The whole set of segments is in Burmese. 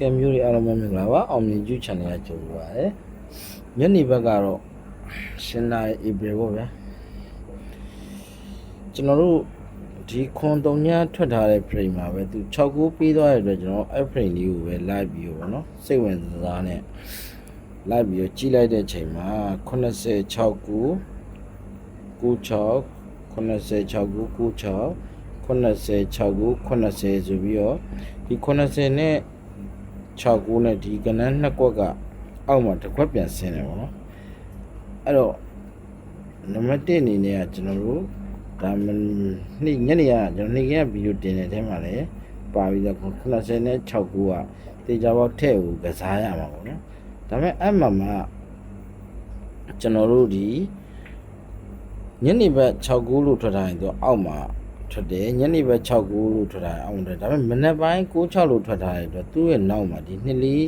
ကဲမျိုးတွေအားလုံးပဲမင်္ဂလာပါအောင်မြင်ကျူး channel ကကြိုဆိုပါရစေညနေဘက်ကတော့ရှင်းလာဧပြီပေါ့ဗျာကျွန်တော်တို့ဒီခွန်တုံညာထွက်ထားတဲ့ frame မှာပဲသူ6ခုပြီးသွားတဲ့အတွက်ကျွန်တော်အဲ့ frame လေးကိုပဲ live ပြီးတော့ဗောနော်စိတ်ဝင်စားနဲ့ live ပြီးတော့ကြီးလိုက်တဲ့ချိန်မှာ86ခု96 86ခု96 86ခု80ဆိုပြီးတော့ဒီ80နဲ့ 6ခုနဲ့ဒီကနန်းနှစ်ကွက်ကအောက်မှာတစ်ခွက်ပြန်ဆင်းတယ်ပေါ့နော်အဲ့တော့နံပါတ်1အနေနဲ့ကကျွန်တော်တို့ဒါမနေ့ညနေကကျွန်တော်နေ့ကဗီဒီယိုတင်တဲ့အထဲမှာလည်းပါပြီးတော့80နဲ့6ခုကတေချာပေါက်ထည့်ကိုကစားရမှာပေါ့နော်ဒါပေမဲ့အဲ့မှာမှကျွန်တော်တို့ဒီညနေဘက်6ခုလို့ထွက်ထားရင်တော့အောက်မှာ ထွက်တယ်ညနေဘက်6ခုလို့ထွက်ထားရင်အောက်မှာထွက်တယ်ဒါပေမဲ့မနက်ပိုင်း9 6လို့ထွက်ထားတဲ့အတွက်သူ့ရဲ့နောက်မှာဒီနှစ်လေး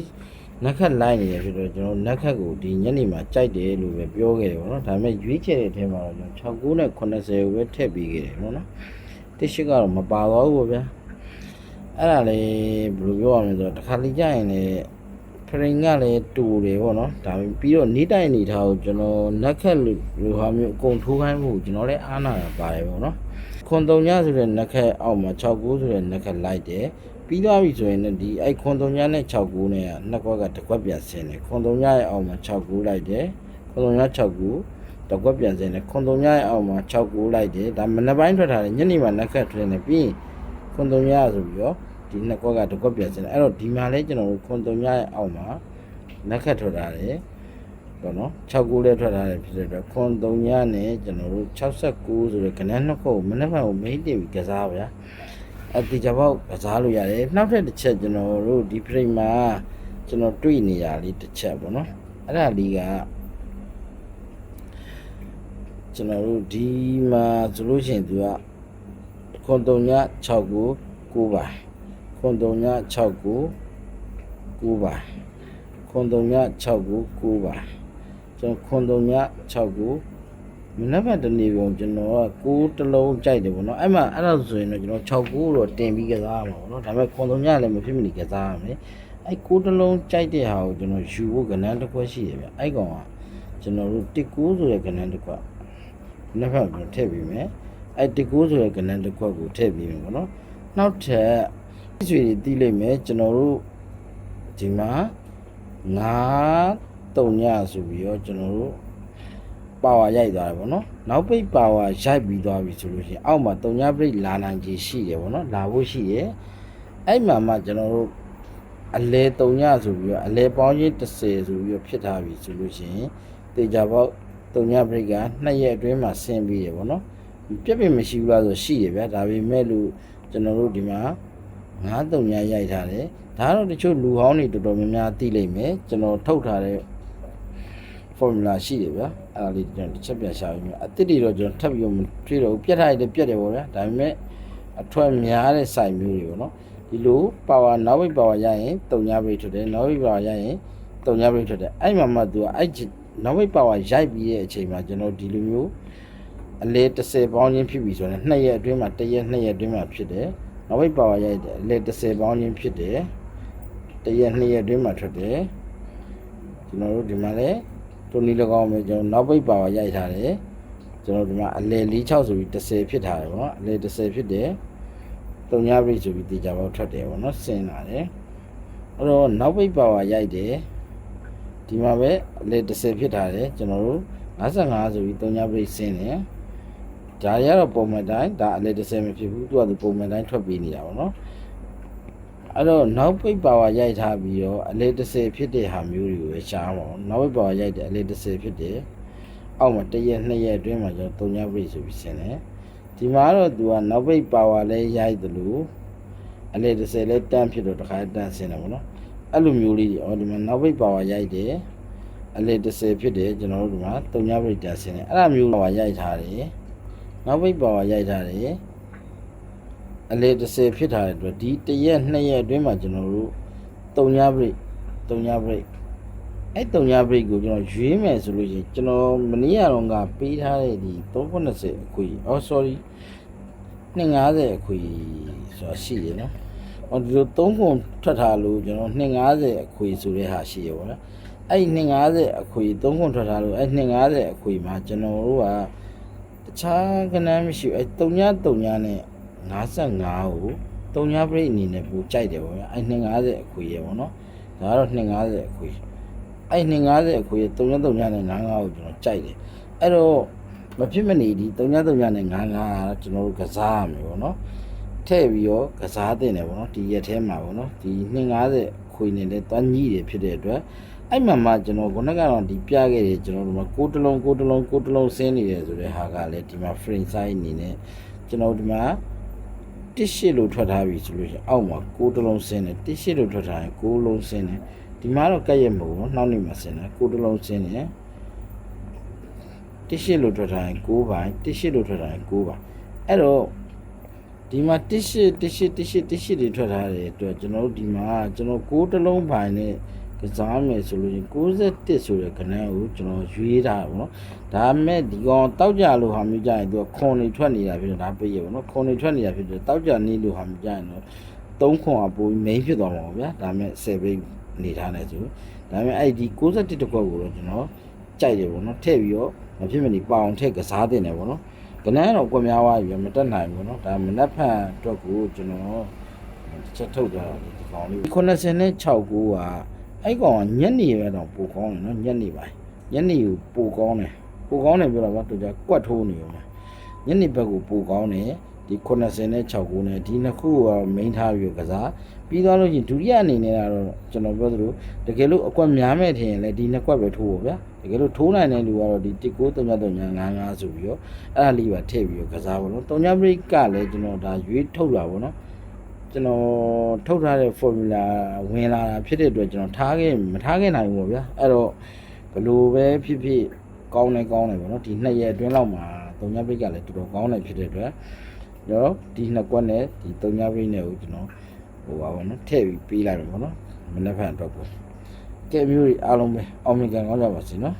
နက်ခတ်လိုက်နေရဖြစ်တော့ကျွန်တော်နက်ခတ်ကိုဒီညနေမှာကြိုက်တယ်လို့ပဲပြောခဲ့တယ်ပေါ့နော်ဒါပေမဲ့ရွေးချယ်တဲ့အထဲမှာတော့ကျွန်တော်6ခုနဲ့80ကိုပဲထည့်ပေးခဲ့တယ်ပေါ့နော်တစ်ရှိကတော့မပါတော့ဘူးပေါ့ဗျာအဲ့ဒါလေဘယ်လိုပြောရမလဲဆိုတော့တစ်ခါလေကြာရင်လေဖ ရင်ကလည်းတူတယ်ပေါ့နော်ဒါပေမဲ့ပြီးတော့နေတိုင်းနေထားကိုကျွန်တော်နက်ခတ်လိုဟာမျိုးအကုန်ထိုးခိုင်းဖို့ကျွန်တော်လည်းအားနာတာပါတယ်ပေါ့နော်ခွန်တုံညဆိုတဲ့နက်ခတ်အောက်မှာ6ခုဆိုတဲ့နက်ခတ်လိုက်တယ်ပြီးသွားပြီဆိုရင်လည်းဒီအဲ့ခွန်တုံညနဲ့6ခုနဲ့ကနှစ်ခွက်ကတစ်ခွက်ပြန်ဆင်းတယ်ခွန်တုံညရဲ့အောက်မှာ6ခုလိုက်တယ်ခွန်တုံည6ခုတစ်ခွက်ပြန်ဆင်းတယ်ခွန်တုံညရဲ့အောက်မှာ6ခုလိုက်တယ်ဒါမနက်ပိုင်းထွက်ထားတယ်ညနေမှာနက်ခတ်ထွက်နေပြီးရင်ခွန်တုံညဆိုပြီးတော့ ဒီနှစ်ခွက်ကတစ်ခွက်ပြန်ဆင်းတယ်အဲ့တော့ဒီမှာလဲကျွန်တော်တို့ခွန်တုံညရဲ့အောက်မှာနက်ခတ်ထွက်ထားတယ်ပေါ့နော်6ခုလဲထွက်ထားတယ်ဖြစ်တဲ့အတွက်ခွန်တုံညနဲ့ကျွန်တော်တို့69ဆိုတဲ့ကဏ္ဍနှစ်ခုကိုမနက်ဖြန်ကိုမိတ်တင်ပြီးကစားဗျာအတီချပေါက်ကစားလို့ရတယ်နောက်ထပ်တစ်ချက်ကျွန်တော်တို့ဒီ frame မှာကျွန်တော်တွေ့နေရလေးတစ်ချက်ပေါ့နော်အဲ့ဒါလေးကကျွန်တော်တို့ဒီမှာဆိုလို့ရှိရင်သူကခွန်တုံည6ကို9ပါ ခွန်တုံည6ကို9ပါခွန်တုံည6ကို9ပါကျွန်တော်ခွန်တုံည6ကိုမနက်ဖြန်တနေ့ကုန်ကျွန်တော်က6တလုံးကြိုက်တယ်ပေါ့နော်အဲ့မှာအဲ့ဒါဆိုရင်တော့ကျွန်တော်6ကိုတော့တင်ပြီးကစားရမှာပေါ့နော်ဒါပေမဲ့ခွန်သုံးညလည်းမဖြစ်မနေကစားရမယ်အဲ့6တလုံးကြိုက်တဲ့ဟာကိုကျွန်တော်ယူဖို့ကဏ္ဍတစ်ခွက်ရှိတယ်ဗျအဲ့ကောင်ကကျွန်တော်တို့19ဆိုတဲ့ကဏ္ဍတစ်ခွက်မနက်ဖြန်ကျွန်တော်ထည့်ပြီးမယ်အဲ့19ဆိုတဲ့ကဏ္ဍတစ်ခွက်ကိုထည့်ပြီးမယ်ပေါ့နော်နောက်ထပ် ဆွေတွေတီးလိုက်မယ်ကျွန်တော်တို့ဒီမှာ9တုံညဆိုပြီးတော့ကျွန်တော်တို့ပါဝါရိုက်သွားတယ်ဗောနော်နောက်ပိတ်ပါဝါရိုက်ပြီးသွားပြီဆိုလို့ရှိရင်အောက်မှာတုံညာပရိတ်လာနိုင်ခြေရှိတယ်ဗောနော်လာဖို့ရှိရဲ့အဲ့မှာမှကျွန်တော်တို့အလဲတုံညာဆိုပြီးတော့အလဲပေါင်းချင်း30ဆိုပြီးတော့ဖြစ်ထားပြီဆိုလို့ရှိရင်တေချာပေါက်တုံညာပရိတ်က2ရက်အတွင်းမှာဆင်းပြီးရဗောနော်ပြက်ပြက်မရှိဘူးလားဆိုရှိရဗျာဒါပေမဲ့လို့ကျွန်တော်တို့ဒီမှာ ငါးတုံညာရိုက်ထားတယ်ဒါကတော့တချို့လူဟောင်းတွေတော်တော်များများသိလိမ့်မယ်ကျွန်တော်ထုတ်ထားတဲ့ formula ရှိတယ်ဗျာအဲ့ဒါလေးကျွန်တော်တစ်ချက်ပြန်ရှာပြီးမြအတစ်တွေတော့ကျွန်တော်ထပ်ပြီးတော့မတွေ့တော့ဘူးပြတ်ထားရတဲ့ပြတ်တယ်ပေါ့ဗျာဒါပေမဲ့အထွက်များတဲ့ site မျိုးတွေပေါ့နော်ဒီလို power နောက်ဘိတ် power ရရင်တုံညာဘိတ်ထွက်တယ်နောက်ဘိတ် power ရရင်တုံညာဘိတ်ထွက်တယ်အဲ့မှာမှသူကအဲ့နောက်ဘိတ် power ရိုက်ပြီးတဲ့အချိန်မှာကျွန်တော်ဒီလိုမျိုးအလဲ30ပေါင်းချင်းဖြစ်ပြီဆိုရင်2ရက်အတွင်းမှာ1ရက်2ရက်အတွင်းမှာဖြစ်တယ် နောက်ဘိတ် power ရိုက်တယ်အလဲ30ပေါင်းချင်းဖြစ်တယ်1ရက်2ရက်အတွင်းမှာထွက်တယ်ကျွန်တော်တို့ဒီမှာလည်းတူနီ၎င်းမျိုးကျွန်တော်နောက်ပိတ်ပါဝါရိုက်ထားတယ်ကျွန်တော်ဒီမှာအလဲ46ဆိုပြီး30ဖြစ်ထားတယ်ပေါ့နော်အလဲ30ဖြစ်တယ်တုံညာပရိဆိုပြီးတေချာပေါက်ထွက်တယ်ပေါ့နော်ဆင်းလာတယ်အဲ့တော့နောက်ပိတ်ပါဝါရိုက်တယ်ဒီမှာပဲအလဲ30ဖြစ်ထားတယ်ကျွန်တော်တို့55ဆိုပြီးတုံညာပရိဆင်းတယ် ဒါရတော့ပုံမှန်တိုင်းဒါအလဲ30မဖြစ်ဘူးသူကသူပုံမှန်တိုင်းထွက်ပြီးနေတာပေါ့နော်အဲ့တော့နောက်ပိတ်ပါဝါရိုက်ထားပြီးတော့အလေ30ဖြစ်တဲ့ဟာမျိုးတွေကိုပဲရှားပါအောင်နောက်ပိတ်ပါဝါရိုက်တယ်အလေ30ဖြစ်တယ်အောက်မှာတစ်ရက်နှစ်ရက်အတွင်းမှာကျွန်တော်3ညပိတ်ဆိုပြီးဆင်းတယ်ဒီမှာတော့သူကနောက်ပိတ်ပါဝါလည်းရိုက်တယ်လို့အလေ30လည်းတန်းဖြစ်တော့တခါတန်းဆင်းတယ်ပေါ့နော်အဲ့လိုမျိုးလေးတွေအော်ဒီမှာနောက်ပိတ်ပါဝါရိုက်တယ်အလေ30ဖြစ်တယ်ကျွန်တော်တို့ဒီမှာ3ညပိတ်တန်းဆင်းတယ်အဲ့လိုမျိုးပါဝါရိုက်ထားတယ် နောက်ပိတ်ပါဝါရိုက်ထားတယ်အလေ30ဖြစ်ထားတဲ့အတွက်ဒီ1ရက်2ရက်အတွင်းမှာကျွန်တော်တို့3ည break 3ည break အဲ့3ည break ကိုကျွန်တော်ရွေးမယ်ဆိုလို့ရှိရင်ကျွန်တော်မနေ့ကတော့ကပေးထားတဲ့ဒီ390အခွေအော် sorry 250အခွေဆိုတာရှိရနော်ဟောဒီလို3ခွန်ထွက်ထားလို့ကျွန်တော်250အခွေဆိုတဲ့ဟာရှိရပါလားအဲ့ဒီ250အခွေ3ခွန်ထွက်ထားလို့အဲ့250အခွေမှာကျွန်တော်တို့က တခြားကဏ္ဍမရှိဘူးအဲ့3ည3ညနဲ့55ကို3ညပြိအနေနဲ့ပူကြိုက်တယ်ပေါ့ဗျာအဲ့250အခွေရပေါ့နော်ဒါကတော့250အခွေအဲ့250အခွေ3ည3ညနဲ့55ကိုကျွန်တော်ကြိုက်တယ်အဲ့တော့မဖြစ်မနေဒီ3ည3ညနဲ့55ကျွန်တော်တို့ကစားရမယ်ပေါ့နော်ထည့်ပြီးတော့ကစားတင်တယ်ဗောနော်ဒီရက်ထဲမှာဗောနော်ဒီ250ခွေနေလဲတွန်းကြီးတွေဖြစ်တဲ့အတွက် အဲ့မှာမှကျွန်တော်ခုနကတော့ဒီပြခဲ့တယ်ကျွန်တော်တို့မှာကိုတလုံးကိုတလုံးကိုတလုံးဆင်းနေတယ်ဆိုတဲ့ဟာကလည်းဒီမှာ frame size အနေနဲ့ကျွန်တော်ဒီမှာတစ်ရှစ်လို့ထွက်ထားပြီဆိုလို့ရှိရင်အောက်မှာကိုတလုံးဆင်းတယ်တစ်ရှစ်လို့ထွက်ထားရင်ကိုလုံးဆင်းတယ်ဒီမှာတော့ကက်ရက်မဟုတ်ဘူးနော်နှောင်းနေမှာဆင်းတယ်ကိုတလုံးဆင်းတယ်တစ်ရှစ်လို့ထွက်ထားရင်6ပိုင်းတစ်ရှစ်လို့ထွက်ထားရင်6ပိုင်းအဲ့တော့ဒီမှာတစ်ရှစ်တစ်ရှစ်တစ်ရှစ်တစ်ရှစ်တွေထွက်ထားတဲ့အတွက်ကျွန်တော်တို့ဒီမှာကျွန်တော်ကိုးတစ်လုံးပိုင်နဲ့ ကစားမယ်ဆိုလို့ရင်61ဆိုတဲ့ခဏကိုကျွန်တော်ရွေးထားတာပေါ့နော်ဒါပေမဲ့ဒီကောင်တောက်ကြလို့ဟာမျိုးကြရင်သူကခွန်တွေထွက်နေတာဖြစ်တော့ဒါပြည့်ရပေါ့နော်ခွန်တွေထွက်နေတာဖြစ်တော့တောက်ကြနေလို့ဟာမျိုးကြရင်တော့3ခွန်ကပိုပြီး main ဖြစ်သွားမှာပေါ့ဗျာဒါပေမဲ့7ဘိတ်နေထားနေဆိုဒါပေမဲ့အဲ့ဒီ61တစ်ခွက်ကိုတော့ကျွန်တော်ကြိုက်တယ်ပေါ့နော်ထည့်ပြီးတော့မဖြစ်မနေပအောင်ထည့်ကစားတင်တယ်ပေါ့နော် ကနန်းတော့ကွက်များသွားပြီမတက်နိုင်ဘူးเนาะဒါမနက်ဖြန်အတွက်ကိုကျွန်တော်တစ်ချက်ထုတ်တာဒီကောင်လေး86ကိုက အဲ့ကောင်ကညက်နေပဲတော့ပိုကောင်းတယ်နော်ညက်နေပါညက်နေကိုပိုကောင်းတယ်ပိုကောင်းတယ်ပြောတာကတူကြကွက်ထိုးနေရောညက်နေဘက်ကိုပိုကောင်းတယ်ဒီ80နဲ့69နဲ့ဒီနှစ်ခုက main ထားပြီးကစားပြီးသွားလို့ရှိရင်ဒုတိယအနေနဲ့ကတော့ကျွန်တော်ပြောသလိုတကယ်လို့အကွက်များမဲ့ထင်ရင်လည်းဒီနှစ်ကွက်ပဲထိုးပေါ့ဗျာတကယ်လို့ထိုးနိုင်တဲ့လူကတော့ဒီ193355ဆိုပြီးတော့အဲ့ဒါလေးပါထည့်ပြီးတော့ကစားပါတော့တောင်ညပရိကလည်းကျွန်တော်ဒါရွေးထုတ်လာပါတော့ ကျွန်တော်ထုတ်ထားတဲ့ formula ဝင်လာတာဖြစ်တဲ့အတွက်ကျွန်တော်ထားခဲ့မထားခဲ့နိုင်ဘူးပေါ့ဗျာအဲ့တော့ဘလို့ပဲဖြစ်ဖြစ်ကောင်းနေကောင်းနေပေါ့နော်ဒီနှစ်ရက်အတွင်းလောက်မှာတုံညာဘရိတ်ကလည်းတော်တော်ကောင်းနေဖြစ်တဲ့အတွက်ကျွန်တော်ဒီနှစ်ကွက်နဲ့ဒီတုံညာဘရိတ်နဲ့ကိုကျွန်တော်ဟိုပါပေါ့နော်ထည့်ပြီးပေးလိုက်မယ်ပေါ့နော်မနေ့ဖက်အတွက်ကိုကဲမျိုးတွေအားလုံးပဲအောင်မြင်ကြကောင်းကြပါစေနော်